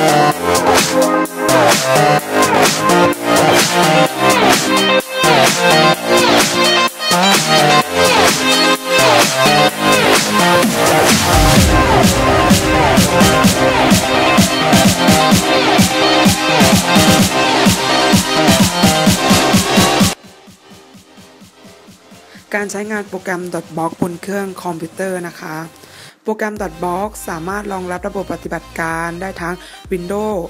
การใช้งานโปรแกรม Dotbox บนเครื่องคอมพิวเตอร์นะคะ โปรแกรม .box สามารถรองรับระบบปฏิบัติการได้ทั้ง Windows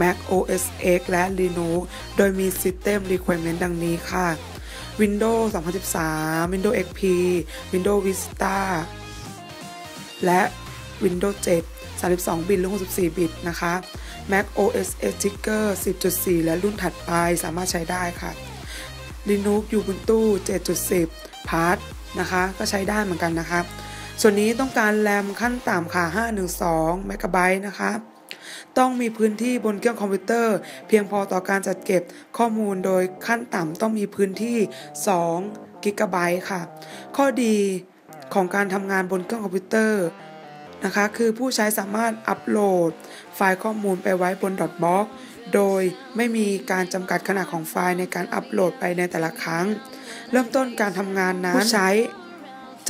Mac OS X และ Linux โดยมี System Requirement ดังนี้ค่ะ Windows 2013 Windows XP Windows Vista และ Windows 7 32 บิตหรือ 64 บิตนะคะ Mac OS X Tiger 10.4 และรุ่นถัดไปสามารถใช้ได้ค่ะ Linux Ubuntu 7.10 p a t นะคะ ก็ใช้ได้เหมือนกันนะคะ ส่วนนี้ต้องการแรมขั้นต่ำค่ะ 512เมกะไบต์นะคะต้องมีพื้นที่บนเครื่องคอมพิวเตอร์ เพียงพอต่อการจัดเก็บข้อมูลโดยขั้นต่ำต้องมีพื้นที่ 2 กิกะไบต์ค่ะ ข้อดีของการทำงานบนเครื่องคอมพิวเตอร์นะคะคือผู้ใช้สามารถอัปโหลด ไฟล์ข้อมูลไปไว้บน Dropbox โดยไม่มีการจำกัดขนาดของไฟล์ในการอัปโหลดไปในแต่ละครั้ง เริ่มต้นการทำงานนั้นผู้ใช้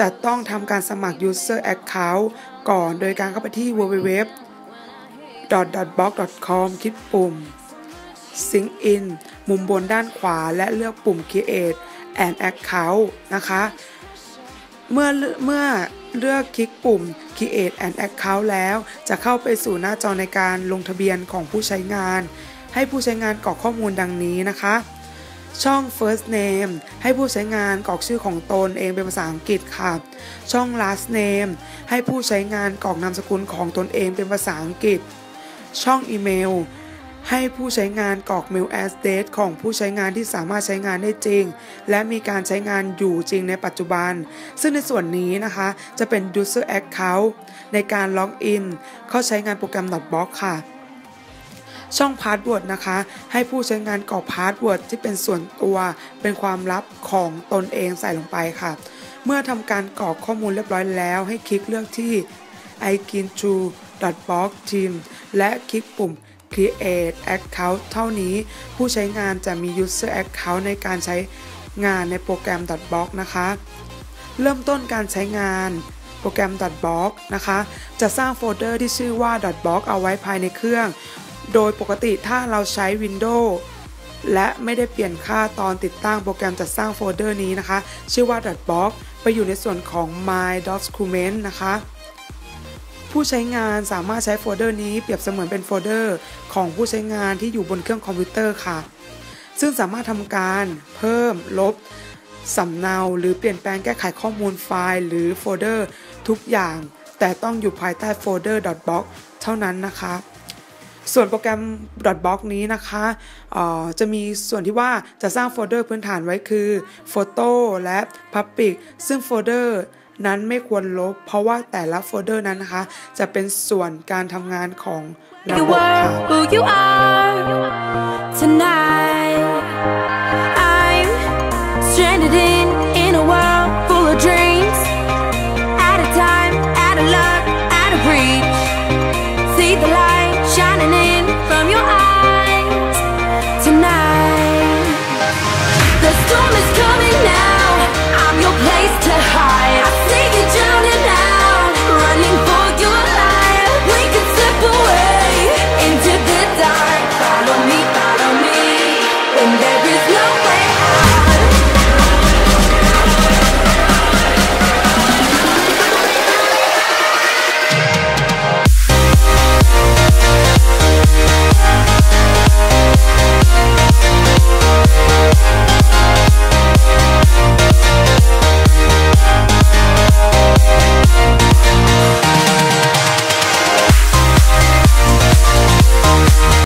จะต้องทำการสมัคร user account ก่อนโดยการเข้าไปที่ www .box.com คลิกปุ่ม Sync in มุมบนด้านขวาและเลือกปุ่ม Create an account นะคะ เมื่อเมื่อเลือกคลิกปุ่ม Create an account แล้ว จะเข้าไปสู่หน้าจอในการลงทะเบียนของผู้ใช้งาน ให้ผู้ใช้งานกรอกข้อมูลดังนี้นะคะ ช่อง first name ให้ผู้ใช้งานกรอกชื่อของตนเองเป็นภาษาอังกฤษค่ะ ช่อง last name ให้ผู้ใช้งานกรอกนามสกุลของตนเองเป็นภาษาอังกฤษ ช่องอีเมลให้ผู้ใช้งานกรอก mail address ของผู้ใช้งานที่สามารถใช้งานได้จริง และมีการใช้งานอยู่จริงในปัจจุบัน ซึ่งในส่วนนี้นะคะจะเป็น user account ในการล็อกอินเข้าใช้งานโปรแกรม Dotbox ค่ะ ช่องพาสเวิร์ดนะคะ ให้ผู้ใช้งานกรอกพาสเวิร์ดที่เป็นส่วนตัวเป็นความลับของตนเองใส่ลงไปค่ะ เมื่อทำการกรอกข้อมูลเรียบร้อยแล้ว ให้คลิกเลือกที่ i g i n t o box team และคลิกปุ่ม create account เท่านี้ผู้ใช้งานจะมี user account ในการใช้งานในโปรแกรม box นะคะ เริ่มต้นการใช้งานโปรแกรม box นะคะ จะสร้างโฟลเดอร์ที่ชื่อว่า box เอาไว้ภายในเครื่อง โดยปกติถ้าเราใช้ Windows และไม่ได้เปลี่ยนค่าตอนติดตั้งโปรแกรมจัดสร้างโฟลเดอร์นี้นะคะ ชื่อว่า .box ไปอยู่ในส่วนของ my document นะคะ ผู้ใช้งานสามารถใช้โฟลเดอร์นี้เปรียบเสมือนเป็นโฟลเดอร์ของผู้ใช้งานที่อยู่บนเครื่องคอมพิวเตอร์ค่ะ ซึ่งสามารถทำการเพิ่มลบสำเนาหรือเปลี่ยนแปลงแก้ไขข้อมูลไฟล์ หรือโฟลเดอร์ทุกอย่าง แต่ต้องอยู่ภายใต้โฟลเดอร์ .box เท่านั้นนะคะ ส่วนโปรแกรม .box นี้นะคะจะมีส่วนที่ว่าจะสร้างโฟลเดอร์พื้นฐานไว้คือ Photo และ Public ซึ่งโฟลเดอร์นั้นไม่ควรลบ เพราะว่าแต่ละโฟลเดอร์นั้นนะคะ จะเป็นส่วนการทำงานของระบบค่ะ